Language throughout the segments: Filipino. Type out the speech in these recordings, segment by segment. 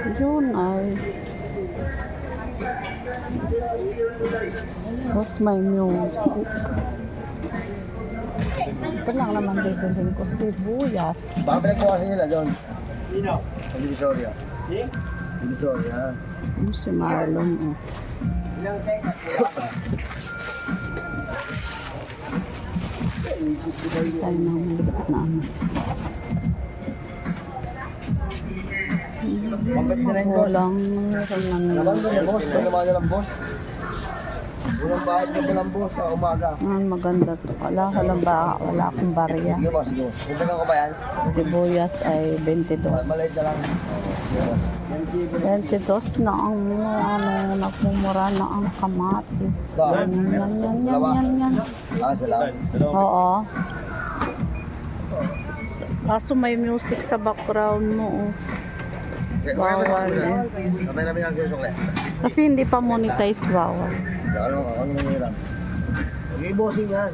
Yun ay. Tapos may music. Ito lang naman bibilhin ko sibuyas. Babalik ko kasi nila doon. Sino? Divisoria. Divisoria. Ano si Marlon oh. Tayo na malapit na. Bakit meron ng boss. Unang bahag lang, boss, sa umaga. Ah, maganda to. Wala ko lang ba? Wala akong barya. Sige, boss, sige, boss. Punta ko ba yan? Sibuyas ay 22. Maliit na lang. Sige, boss. 22 na ang ano, nagmumura na ang kamatis. Yan, yan, yan, yan, yan, yan. Ah, salamat. Oo. Kaso may music sa background mo. oh. Bawal eh. Kasi hindi pa monetize bawal. Ano, ano nangyayari? Sige, bossing yan.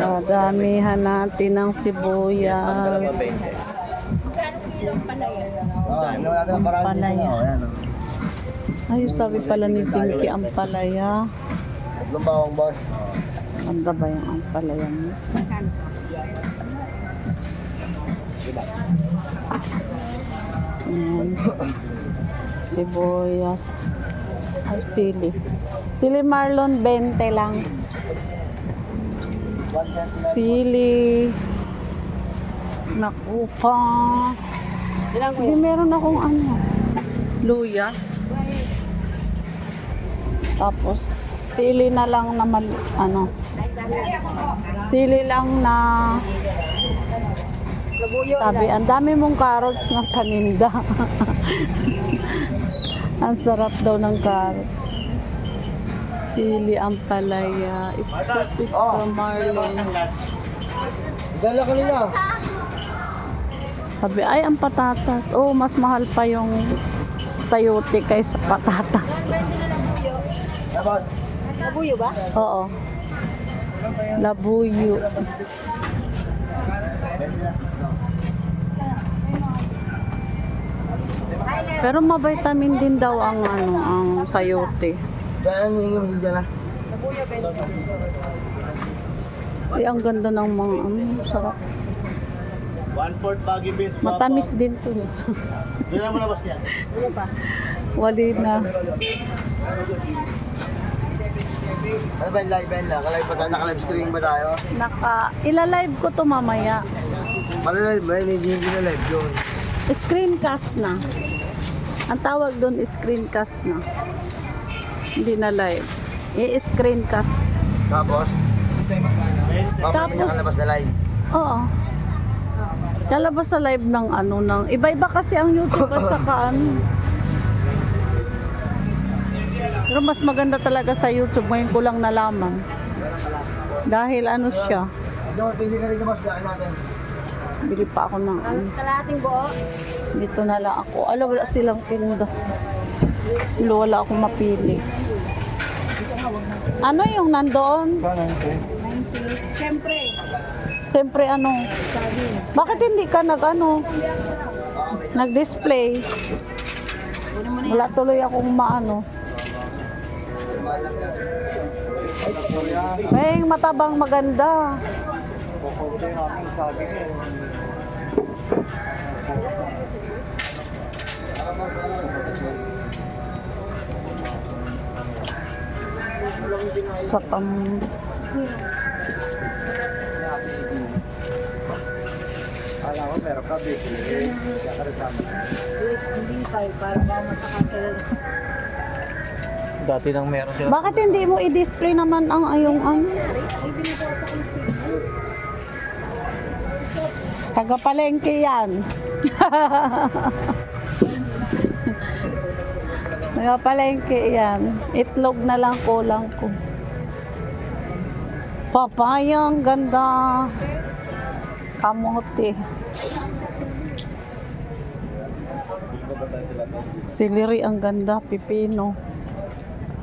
Ah, damihan natin ng sibuyas. Ang Palaya. Oh, oh. Ay, sabi pala ni Jinky ang palaya. Tatlong bawang, boss. Ganda ba yung ang palaya mo? Ayan. Sibuyas. Ay, sili. Sili Marlon, 20 lang. Sili. Naku pa. Hindi meron akong ano. Luya. Tapos, sili na lang naman, ano. Sili lang na sabi, ang dami mong carrots na paninda. ang sarap daw ng carrots. Sili ang palaya. Stupid Oh. ka, Marlon. Dala ka nila. Sabi, ay, ang patatas. Oh, mas mahal pa yung sayote kaysa patatas. Yeah, boss. Oo. Labuyo. Pero ma-vitamin din daw ang ano, ang sayote. Dahil mo si Diana. Ay, ang ganda ng mga ano, sarap. One fourth baggy beans. Matamis din to. Doon naman labas niya. Wali na. Ano ba yung live yun? Nakalive ba tayo? Nakalive streaming ba tayo? Naka, ilalive ko to mamaya. Malalive ba? Hindi hindi na live yun. Screencast na. Ang tawag doon screencast na. Hindi na live. I-screencast. Tapos? Tapos? Tapos- nakalabas na live. Oo. Lalabas sa live ng ano ng iba-iba kasi ang YouTube at saka ano. Pero mas maganda talaga sa YouTube ngayon ko lang nalaman. Dahil ano siya, Hindi ka rin natin. Bili pa ako ng ano. Kalating buo. Dito na lang ako. Alam, wala silang tinda. Wala, wala akong mapili. Ano yung nandoon? Siyempre. Siyempre ano? Bakit hindi ka nag ano? Nag-display? Wala tuloy akong maano. May matabang maganda. Sa pam... Alam ko, meron ka, baby. Kaya ka rin sama. Dati nang meron sila. Bakit hindi mo i-display naman ang ayong ano? Taga-palengke yan. Taga-palengke yan. Itlog na lang kulang ko. Papaya, ang ganda. Kamote. Celery, ang ganda. Pipino.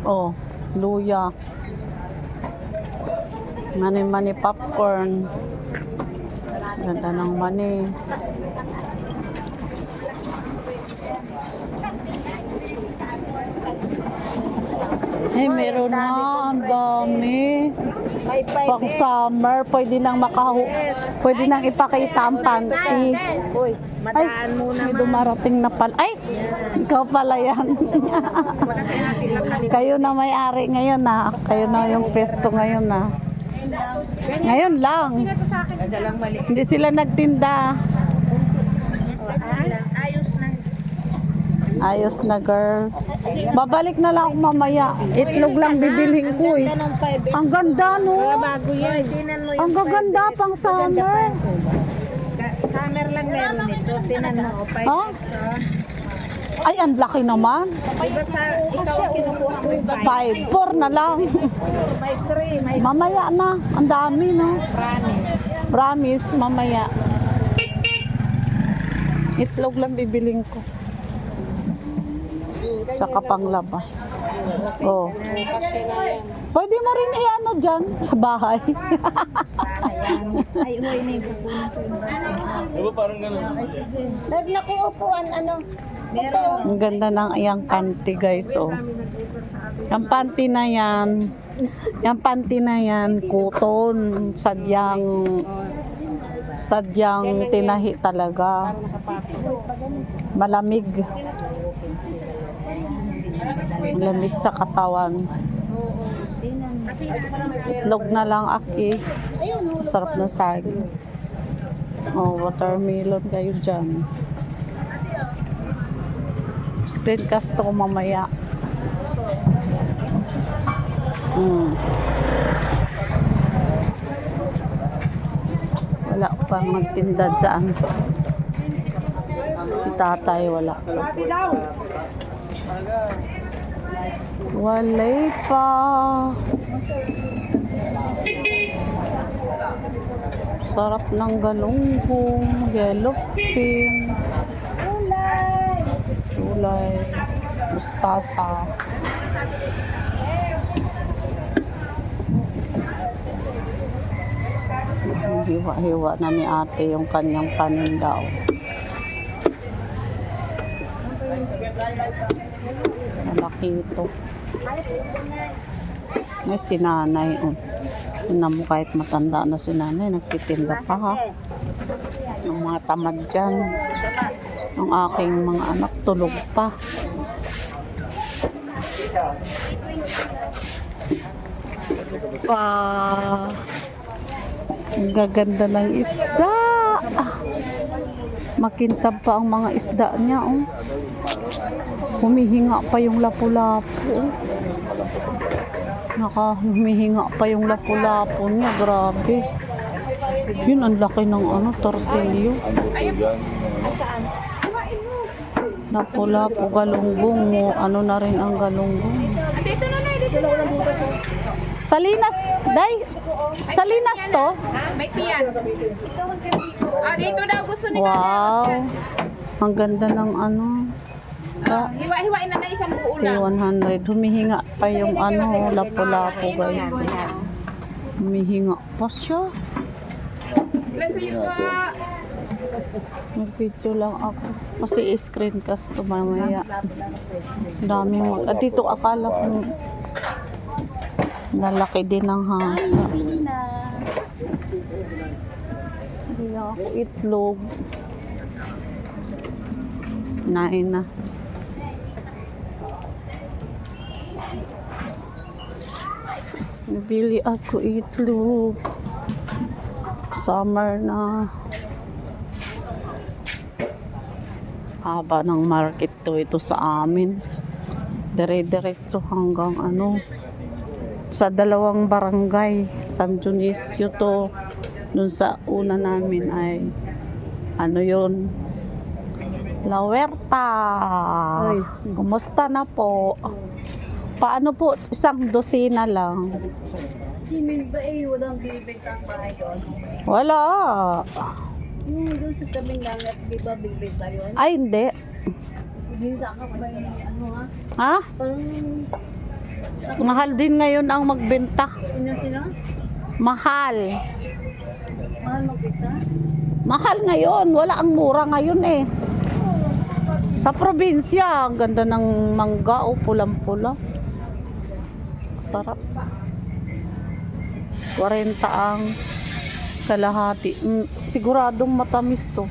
Oh, luya. Mani-mani popcorn. Ganda ng mani. Eh, meron na. Ang dami. Pang summer, pwede nang makahu... Pwede nang ipakita ang panty. Ay, may dumarating na pala. Ay, ikaw pala yan. Kayo na may-ari ngayon na. Kayo na yung pesto ngayon na. Ngayon lang. Hindi sila nagtinda. Ayos na. Ayos na girl. Babalik na lang ako mamaya. Itlog lang bibilhin ko eh. 5 Ang ganda no. Ang gaganda pang summer. Summer lang meron ito. Tinan mo. oh, Five Ha? Ay, ang laki naman. Diba sa ikaw ang kinukuha mo 5? 5, 4 na lang. May 3. May Mamaya na. Ang dami no. promise. Promise, mamaya. Itlog lang bibiling ko. Tsaka panglaba. Oh. Pwede mo rin i-ano dyan sa bahay. Ay, kukunin ko yung Di ba parang ganun? Naku upuan, ano? Meron. Ang ganda ng iyang panty guys. Oh. Yung panty na yan, yung panty na yan, kuton, sadyang, sadyang tinahi talaga. Malamig. Malamig sa katawan. Itlog na lang aki. Sarap na saging. Oh, watermelon kayo dyan. Screencast ko mamaya. Hmm. Wala pang magtinda dyan. Tatay wala. Walay pa. Sarap ng galunggong, yellow pin. Gulay. Mustasa. Hiwa-hiwa na ni ate yung kanyang panindaw. Malaki ito. May sinanay. Oh. Tingnan mo kahit matanda na si nanay, nagtitinda pa ha. Yung mga tamad dyan. Ang aking mga anak tulog pa. Pa. Ang gaganda ng isda. Makintab pa ang mga isda niya. Oh. Humihinga pa yung lapu-lapu. oh. Naka humihinga pa yung lapu-lapu niya. Grabe. Yun, ang laki ng ano, torsilyo. Lapu-lapu, galunggong. Ano na rin ang galunggong. Dito na na, dito na. Salinas, day. Salinas to? May tiyan. Ah, dito daw gusto ni Wow. Ang ganda ng ano. Ah, Isda. hiwa-hiwain na na isang buo lang. 100. Humihinga pa yung ano, lapu-lapu guys. Humihinga pa siya. Ilan sa'yo pa? Nag-video lang ako. Kasi screencast to mamaya. Dami mo. At dito akala ko nalaki din ng hasa. Hindi ako itlog. Nain na. Nabili ako itlog. Summer na. haba ng market to ito sa amin. Dire-diretso hanggang ano sa dalawang barangay. San Dionisio to. Dun sa una namin ay ano yon La Huerta. Kumusta na po? Paano po? Isang dosina lang. Simin ba eh, walang bibig ang bahay doon? Wala. Yung doon sa tabing langat, di ba ba yun? Ay, hindi. Hinsa ka ba yung ano ha? Ha? Parang, Mahal din ngayon ang magbenta. sino? Mahal. Mahal magkita? Mahal ngayon. Wala ang mura ngayon eh. Sa probinsya, ang ganda ng mangga o pulang-pula. Sarap. 40 ang kalahati. Mm, siguradong matamis to.